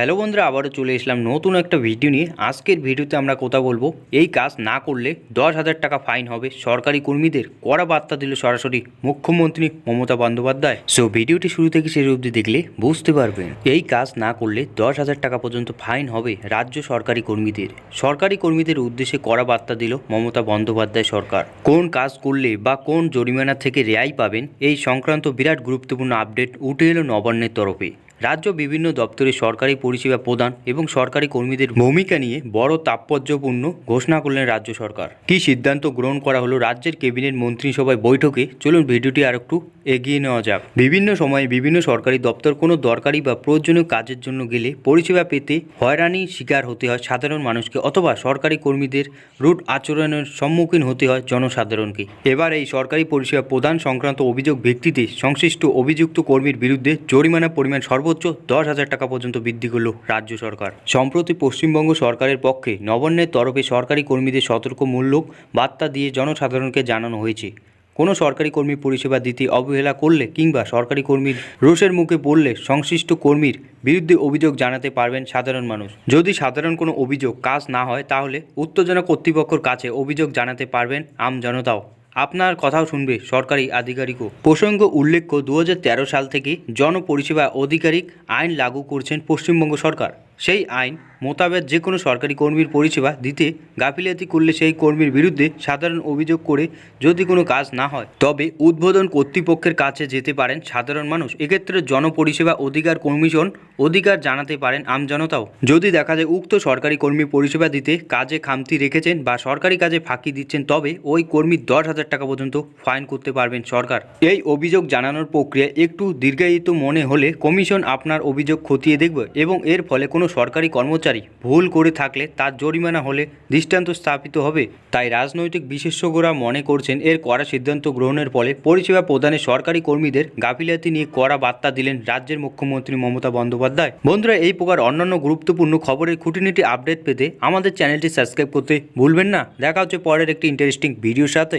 Hello বন্ধুরা, আবারও চলে এসলাম নতুন একটা ভিডিও নিয়ে। আজকের ভিডিওতে আমরা কথা বলব, এই কাজ না করলে দশ হাজার টাকা ফাইন হবে সরকারি কর্মীদের, কড়া বার্তা দিল সরাসরি মুখ্যমন্ত্রী মমতা বন্দ্যোপাধ্যায়। সো ভিডিওটি শুরু থেকে শেষ অবধি দেখলে বুঝতে পারবেন, এই কাজ না করলে দশ হাজার টাকা পর্যন্ত ফাইন হবে রাজ্য সরকারি কর্মীদের। সরকারি কর্মীদের উদ্দেশ্যে কড়া বার্তা দিল মমতা বন্দ্যোপাধ্যায় সরকার। কোন কাজ করলে বা কোন জরিমানা থেকে রেহাই পাবেন, এই সংক্রান্ত বিরাট গুরুত্বপূর্ণ আপডেট উঠে এলো নবান্নের তরফে। রাজ্য বিভিন্ন দপ্তরে সরকারি পরিষেবা প্রদান এবং সরকারি কর্মীদের ভূমিকা নিয়ে বড় তাৎপর্যপূর্ণ ঘোষণা করলেন রাজ্য সরকার। কি সিদ্ধান্ত গ্রহণ করা হলো রাজ্যের ক্যাবিনেট মন্ত্রিসভায় বৈঠকে? চলুন ভিডিওটি আর একটু এগিয়ে নেওয়া যাক। বিভিন্ন সময়ে বিভিন্ন সরকারি দপ্তর কোনো দরকারি বা প্রয়োজনীয় কাজের জন্য গেলে পরিষেবা পেতে হয়রানি শিকার হতে হয় সাধারণ মানুষকে অথবা সরকারি কর্মীদের রুট আচরণের সম্মুখীন হতে হয় জনসাধারণকে। এবার এই সরকারি পরিষেবা প্রদান সংক্রান্ত অভিযোগ ভিত্তিতে সংশ্লিষ্ট অভিযুক্ত কর্মীর বিরুদ্ধে জরিমানা পরিমাণ সর্বোচ্চ দশ হাজার টাকা পর্যন্ত বৃদ্ধি করল রাজ্য সরকার। সম্প্রতি পশ্চিমবঙ্গ সরকারের পক্ষে নবান্নের তরফে সরকারি কর্মীদের সতর্ক সতর্কমূলক বার্তা দিয়ে জনসাধারণকে জানানো হয়েছে। কোনো সরকারি কর্মী পরিষেবা দিতে অবহেলা করলে কিংবা সরকারি কর্মীর রোষের মুখে পড়লে সংশ্লিষ্ট কর্মীর বিরুদ্ধে অভিযোগ জানাতে পারবেন সাধারণ মানুষ। যদি সাধারণ কোনো অভিযোগ কাজ না হয়, তাহলে উত্তেজনা কর্তৃপক্ষের কাছে অভিযোগ জানাতে পারবেন আম জনতাও। আপনার কথাও শুনবে সরকারি আধিকারিকও। প্রসঙ্গ উল্লেখ্য দু হাজার তেরো সাল থেকে জনপরিষেবা আধিকারিক আইন লাগু করছেন পশ্চিমবঙ্গ সরকার। সেই আইন মোতাবেক যে কোনো সরকারি কর্মীর পরিষেবা দিতে গাফিলতি করলে সেই কর্মীর বিরুদ্ধে সাধারণ অভিযোগ করে যদি কোনো কাজ না হয়। তবে উদ্বোধন কর্তৃপক্ষের কাছে যেতে পারেন সাধারণ মানুষ। এক্ষেত্রে জনপরিষেবা অধিকার কমিশন অধিকার জানাতে পারেন আমজনতাও যদি দেখা যায় উক্ত সরকারি কর্মী পরিষেবা দিতে কাজে খামতি রেখেছেন বা সরকারি কাজে ফাঁকি দিচ্ছেন, তবে ওই কর্মী দশ হাজার টাকা পর্যন্ত ফাইন করতে পারবেন সরকার। এই অভিযোগ জানানোর প্রক্রিয়া একটু দীর্ঘায়িত মনে হলে কমিশন আপনার অভিযোগ খতিয়ে দেখবে এবং এর ফলে কোনো সরকারি কর্মচারী ভুল করে থাকলে তার জরিমানা হলে দৃষ্টান্ত স্থাপিত হবে। তাই রাজনৈতিক বিশেষজ্ঞরা মনে করছেন এর কড়া সিদ্ধান্ত গ্রহণের ফলে পরিষেবা প্রদানে সরকারি কর্মীদের গাফিলাতি নিয়ে কড়া বার্তা দিলেন রাজ্যের মুখ্যমন্ত্রী মমতা বন্দ্যোপাধ্যায়। বন্ধুরা, এই প্রকার অন্যান্য গুরুত্বপূর্ণ খবরের খুঁটিনিটি আপডেট পেতে আমাদের চ্যানেলটি সাবস্ক্রাইব করতে ভুলবেন না। দেখা হচ্ছে পরের একটি ইন্টারেস্টিং ভিডিওর সাথে।